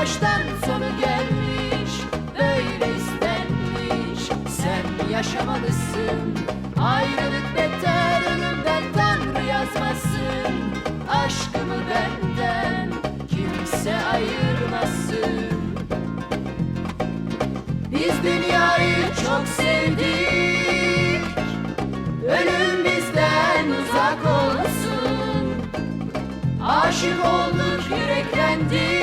baştan sonu gelmiş Böyle istenmiş. Sen yaşamalısın Ayrılık beter ölümden Tanrı yazmasın. Aşkımı benden kimse ayırmasın. Biz dünyayı çok sevdik. Ölüm bizden uzak olsun. Aşık olduk yüreklendik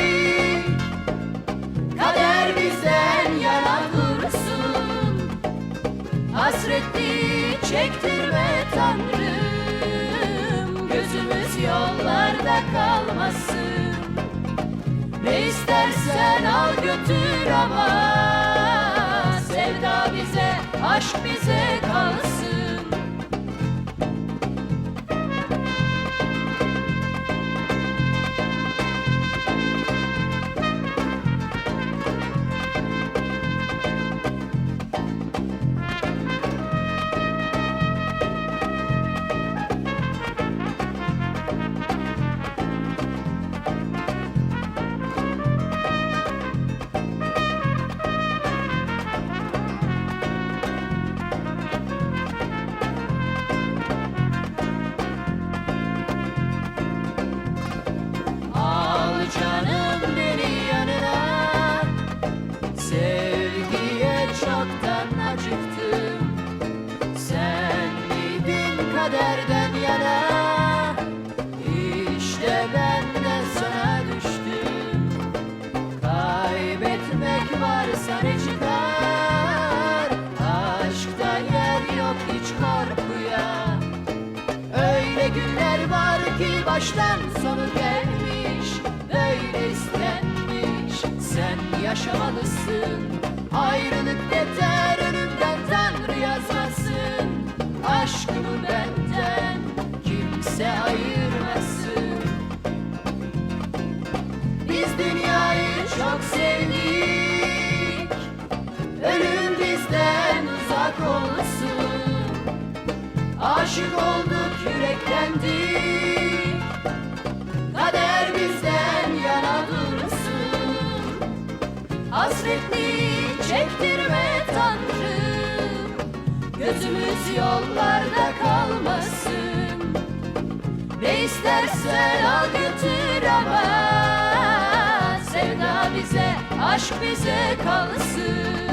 Hasretli çektirme Tanrım. Gözümüz yollarda kalmasın. Ne istersen al götür ama. Sevda bize, aşk bize kalsın baştan sonu gelmiş Böyle istenmiş. Sen yaşamalısın Ayrılık beter ölümden Tanrı yazmasın. Aşkımı benden kimse ayırmasın. Biz dünyayı çok sevdik Ölüm bizden uzak olsun. Aşık olduk Hasretli çektirme Tanrım. Gözümüz yollarda kalmasın. Ne istersen al götür ama Sevda bize, aşk bize kalsın